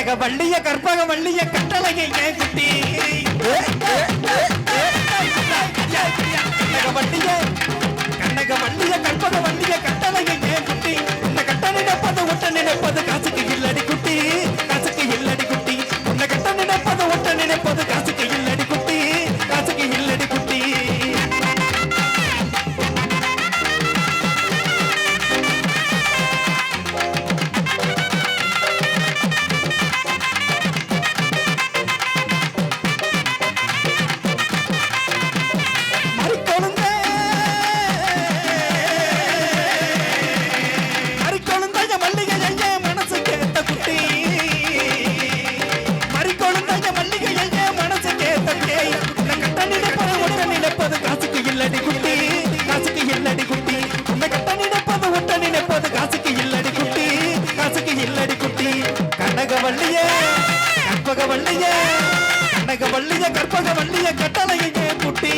வள்ளிய கற்பக வள்ளிய கட்டளையை குட்டி கனக வள்ளிய கண்ணக வள்ளிய கற்பக வள்ளிய கற்பக கற்பகவள்ளிய கட்டளையே குட்டி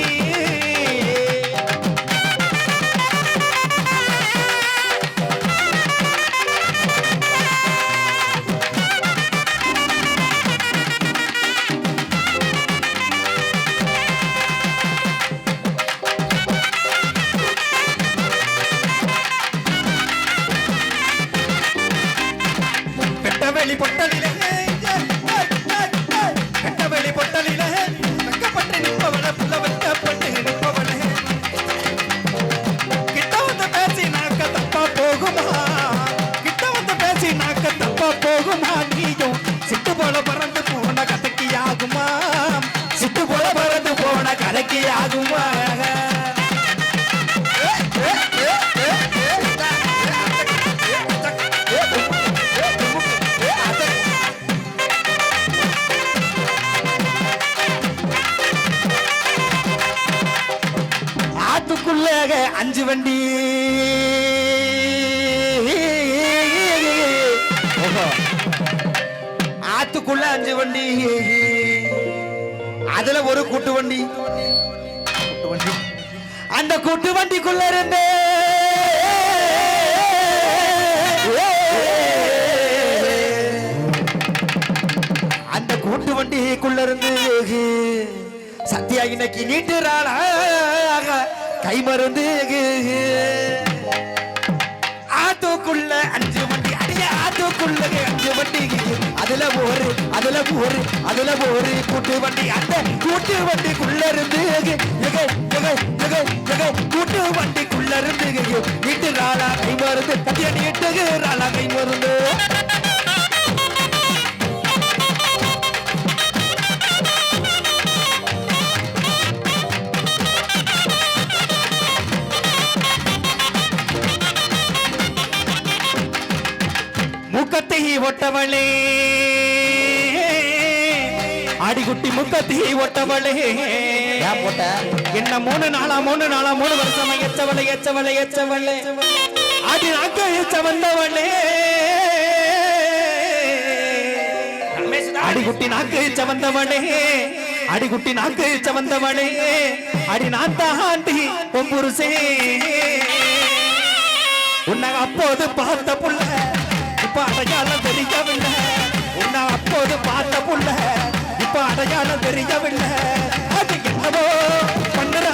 வெட்டவெளி ஆத்துக்குள்ள அஞ்சு வண்டி ஆத்துக்குள்ள அஞ்சு வண்டி அதுல ஒரு கூட்டு வண்டி கூட்டு வண்டி அந்த கூட்டு வண்டிக்குள்ள இருந்து அந்த கூட்டு வண்டிக்குள்ள இருந்து சத்யா இன்னைக்கு நீட்டுறாளா கை மருந்து ஆத்தோக்குள்ள அஞ்சு வண்டி அடிய ஆத்தோக்குள்ள அஞ்சு வண்டி அதுல ஒரு அதுல ஒரு அதுல ஒரு கூட்டு வண்டி. அந்த கூட்டு வண்டிக்குள்ள இருந்து கூட்டு வண்டிக்குள்ள இருந்து நீட்டுறாளா கை மருந்து சத்யா நீட்டுகிறாளா கை மருந்து முக்கத்தை ஒட்டவளே ஆடிக்குட்டி முக்கத்தி ஒட்டவளே. போட்ட? என்ன மூணு நாளா மூணு நாளா மூணு வருஷமா எச்சவளே எச்சவளே எச்சவளே. ஆடி நாக்க எச்ச வந்தவளே. அடிகுட்டி நாக்கு எச்ச வந்தவளே. அடிகுட்டி நாக்கு எச்ச வந்தவளே. அடி நான் தாண்டி பொம்புருசே உன்னை அப்போது பார்த்த புள்ள. தெரியவில்லை அது என்னவோ பண்ணுறா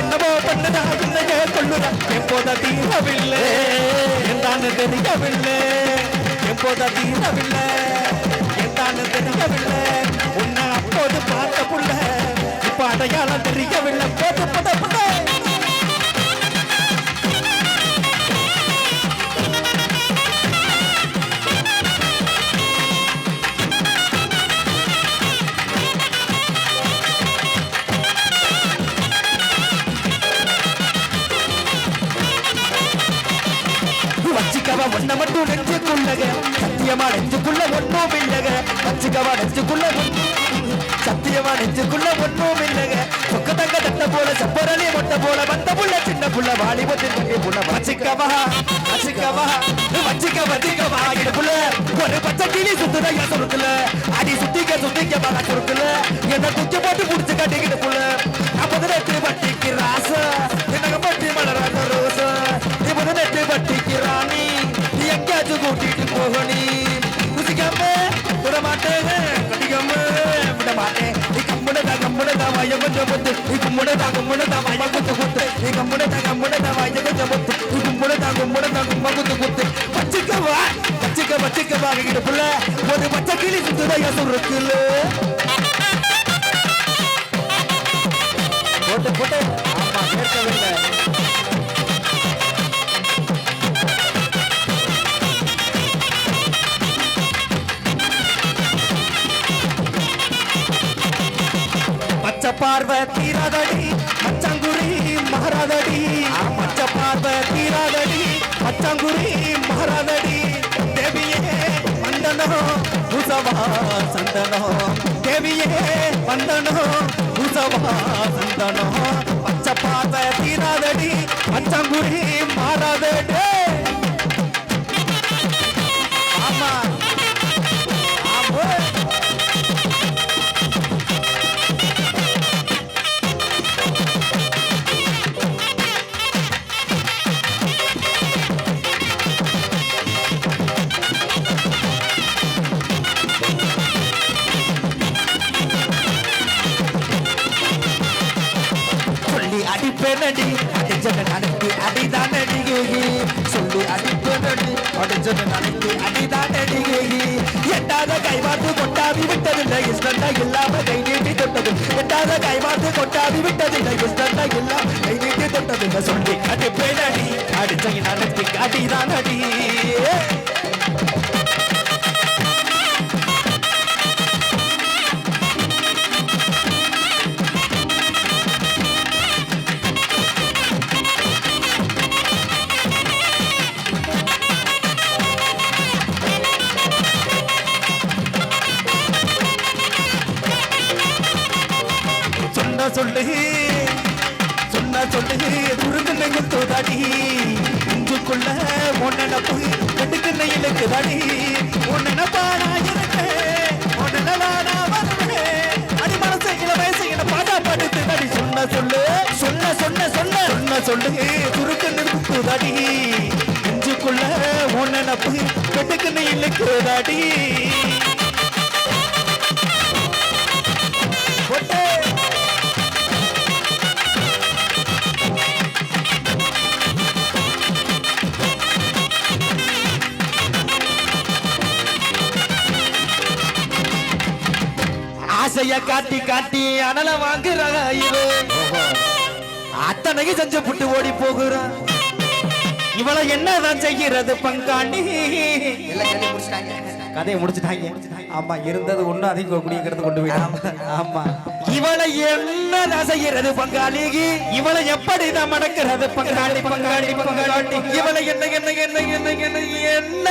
என்னவோ பண்ணுறா என்னையே கொள்ளுறா எப்போத தீரவில்லை என்றான்னு தெரியவில்லை. எப்போத தீரவில்லை என்றான்னு தெரியவில்லை. உன்னை ஒன்ன மட்டும் நெஞ்சுக்குள்ளக. சத்தியமா நெஞ்சுக்குள்ள ஒன்றும் இல்லக. வச்சிக்கவ நெஞ்சுக்குள்ள சத்தியமா நெஞ்சுக்குள்ள ஒன்றும் இல்லக. சொக்க தங்க தட்ட போல செப்பரளி மொட்டை போல வந்த புள்ள சின்ன புள்ள வாலிபத்தின் தங்கை புள்ள. வச்சிக்கவா வச்சிக்கவா வச்சிக்க வச்சிக்கவா இடுப்புல ஒரு பச்சை கிளி சுத்துதையா சொருக்குல. அடி சுத்திக்க சுத்திக்க மக சொருக்குல. என்ன துக்கி போட்டு புடிச்சு கட்டிக்கிட்டு புள்ள. மகுத்து குத்து இங்க முத்து இக்கு முடதாங்க முடதாங்க குத்து பச்சிக்கவா பச்சிக்க பச்சிக்க வாங்கிட்டு புள்ள ஒரு பச்சை கிளி சுத்துதைய சுருக்குல போட்டு போட்டு ஆமா கேட்கவில்லை பார்வை தீராதடி மகாராதடி மச்ச பார்வை தீராதடி மச்சங்குரி மாறாதடி தேவியே வந்தனோ உசவா சந்தனோ. தேவியே வந்தனோ உசவா சந்தனோ. மச்ச பார்வை தீராதடி மச்சங்குரி மாறாதடி ஆமா. ஆமா. அடிச்சத நடக்கு அடிதானடி சொல்லி அடிப்பேனடி அடிச்சத நடக்கு அடிதானடி எட்டாத கைவாத்து கொட்டாவி விட்டதில்லை இஷ்டந்தா இல்லாம கை நீட்டி தொட்டது. எட்டாத கைவாத்து கொட்டாவி விட்டதில்லை இஷ்டந்தா இல்லாம கை நீட்டி தொட்டதில்லை சொல்லி அடிப்பேனடி நடக்கு சொல்லு துருக்கு நெய்யும் தோதாடி இஞ்சுக்குள்ள ஒன்னப்பு கட்டுக்கு இலக்கு தாடி. ஒன்ன பாடா எனக்கு ஒன்ன வருவே அடி மனசை இள வயசு என்ன பாடா படுத்து தடி. சொன்ன சொல்லு சொன்ன சொன்ன சொன்ன சொன்ன சொல்லு துருக்கு நெய்யும் தோதாடி இஞ்சுக்குள்ள ஒன்னப்பு கட்டுக்கு ஆசைய காட்டி காட்டி அனல வாங்குறாங்க அத்தனைக்கு செஞ்சு புட்டு ஓடி போகிறான் இவளை என்னதான் செய்கிறது பங்காண்டி? கதையை முடிச்சுட்டாங்க. ஆமா இருந்தது ஒண்ணு அதிகம் குடிக்கிறது கொண்டு போயிட்டாங்க. ஆமா. இவளை என்ன செய்கிறது பங்காளி? இவளை எப்படி எப்படிதான் மடக்கிறது பங்காளி பங்காளி பங்காளி? இவளை என்ன என்ன என்ன என்ன என்ன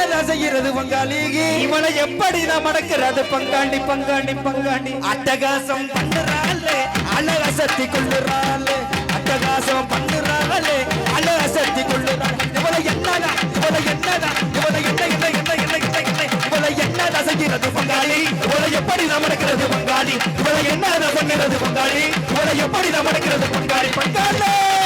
என்ன செய்கிறது பங்காளி? இவளை எப்படி எப்படிதான் மடக்கிறது பங்காளி பங்காளி பங்காளி? அட்டகாசம் பண்ணுறாளே அழக சக்தி கொள்ளுறாளே. அட்டகாசம் பண்ணுறாளே அழக சக்தி கொள்ளுறாள். இவளை என்னதான் இவளை என்னதான் இவளை என்ன இவளை பங்காளி. இவளை எப்படி நமக்கிறது பங்காளி? இவளை என்ன பண்ணுறது பங்காளி? இவளை எப்படி நமக்கிறது பங்காளி? பங்காளி!